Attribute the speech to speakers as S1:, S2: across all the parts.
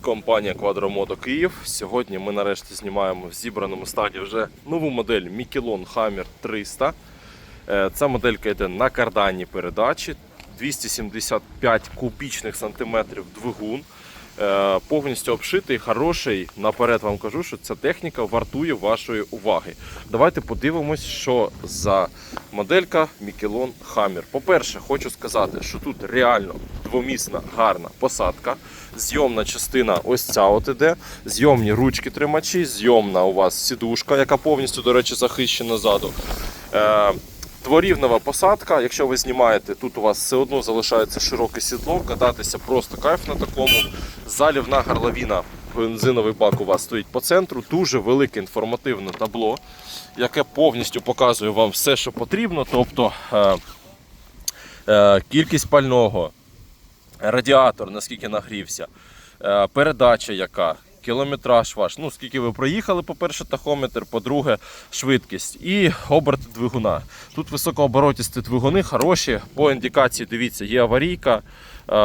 S1: компанія Quadromoto Київ. Сьогодні ми нарешті знімаємо в зібраному стані вже нову модель Мікелон Hammer 300. Е, Ця моделька йде на карданні передачі, 275 кубічних сантиметрів двигун. Е, Повністю обшитий, хороший. Наперед вам кажу, що ця техніка вартує вашої уваги. Давайте подивимось, що за моделька Мікелон Hammer. По-перше, хочу сказати, що тут реально двомісна гарна посадка. Зйомна частина ось ця от іде. Зйомні ручки тримачі, зйомна у вас сідушка, яка повністю, до речі, захищена ззаду. Е, Дворівнева посадка, якщо ви знімаєте, тут у вас все одно залишається широке сідло, кататися просто кайф на такому. Залівна горловина, бензиновий бак у вас стоїть по центру. Дуже велике інформативне табло, яке повністю показує вам все, що потрібно. Тобто е, е, кількість пального, радіатор, наскільки нагрівся, е, передача яка, кілометраж ваш, ну скільки ви проїхали, по-перше, тахометр, по-друге, швидкість і оберти двигуна. Тут високооборотісті двигуни хороші. По індикації, дивіться, є аварійка, е,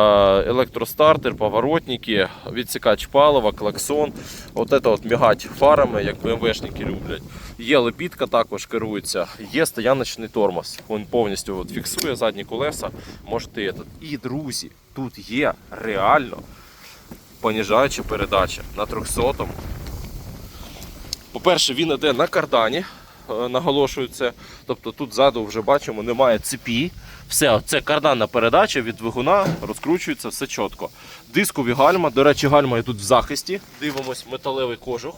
S1: електростартер, поворотники, відсікач палива, клаксон. От це от мігать фарами, як БМВшники люблять. Є лепітка, також керується, є стояночний тормоз. Він повністю от фіксує задні колеса. Можете этот. І друзі, тут є реально поніжаюча передача на 300-му. По-перше, він йде на кардані, е, наголошую це. Тобто тут ззаду вже бачимо, немає цепі. Все, це карданна передача від двигуна, розкручується все чітко. Дискові гальма, до речі, гальма і тут в захисті. Дивимось, металевий кожух.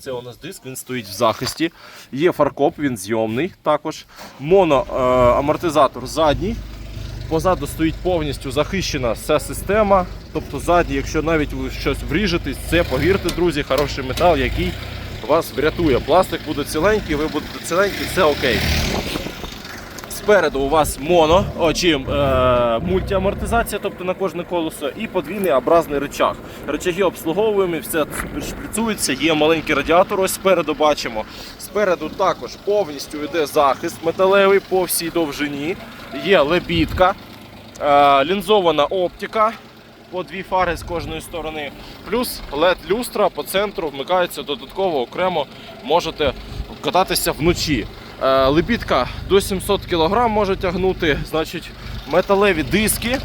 S1: Це у нас диск, він стоїть в захисті. Є фаркоп, він зйомний також. Моноамортизатор задній. Позаду стоїть повністю захищена вся система. Тобто задній, якщо навіть ви щось вріжетесь, це повірте, друзі, хороший метал, який вас врятує. Пластик буде ціленький, ви будете ціленькі, все окей. Спереду у вас моно, о, чи, е, мультиамортизація, тобто на кожне колесо, і подвійний образний рычаг. Рычаги обслуговуємо, все шприцується, є маленький радіатор, ось спереду бачимо. Спереду також повністю йде захист металевий по всій довжині. Є лебідка, е, лінзована оптика по дві фари з кожної сторони. Плюс LED-люстра по центру вмикається додатково окремо, можете кататися вночі. Е, Лебідка до 700 кг може тягнути, значить металеві диски.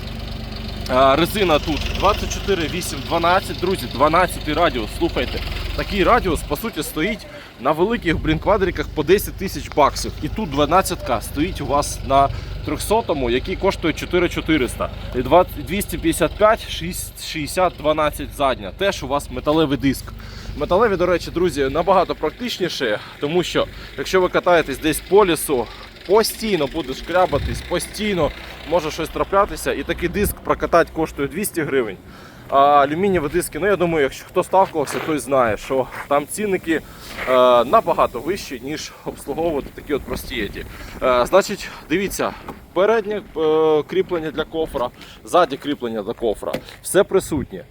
S1: Е, Резина тут 24, 8, 12, друзі, 12 радіус. Слухайте, такий радіус по суті стоїть на великих блін, квадриках по 10 тисяч баксів. І тут 12 стоїть у вас на 300-му, який коштує 4400. І 255, 6, 60, 12 задня. Теж у вас металевий диск. Металеві, до речі, друзі, набагато практичніше, тому що якщо ви катаєтесь десь по лісу, постійно буде шкрябатись, постійно може щось траплятися, і такий диск прокатати коштує 200 гривень. А алюмінієві диски, ну я думаю, якщо хто ставкувався, той знає, що там цінники е, набагато вищі, ніж обслуговувати такі от прості. Е, значить, дивіться, переднє е, кріплення для кофра, ззаді кріплення для кофра, все присутнє.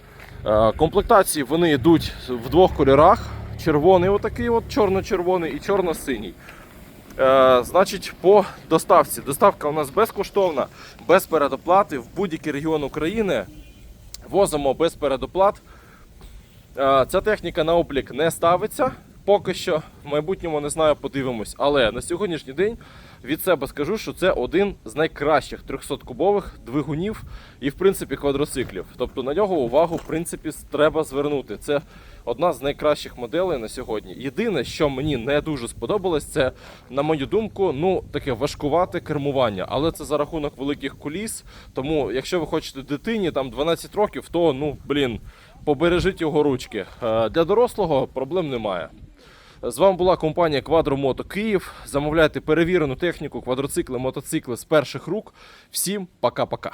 S1: Е, Комплектації вони йдуть в двох кольорах: червоний, отакий, от чорно-червоний і чорно-синій. Е, значить, по доставці. Доставка у нас безкоштовна, без передоплати в будь-який регіон України. Возимо без передоплат. Е, Ця техніка на облік не ставиться. Поки що, в майбутньому не знаю, подивимось. Але на сьогоднішній день від себе скажу, що це один з найкращих 300-кубових двигунів і, в принципі, квадроциклів. Тобто на нього увагу, в принципі, треба звернути. Це одна з найкращих моделей на сьогодні. Єдине, що мені не дуже сподобалось, це, на мою думку, ну таке важкувате кермування. Але це за рахунок великих коліс. Тому, якщо ви хочете дитині там 12 років, то ну блін, побережіть його ручки. Е, Для дорослого проблем немає. З вами була компанія Квадромото Київ. Замовляйте перевірену техніку, квадроцикли, мотоцикли з перших рук. Всім пока-пока.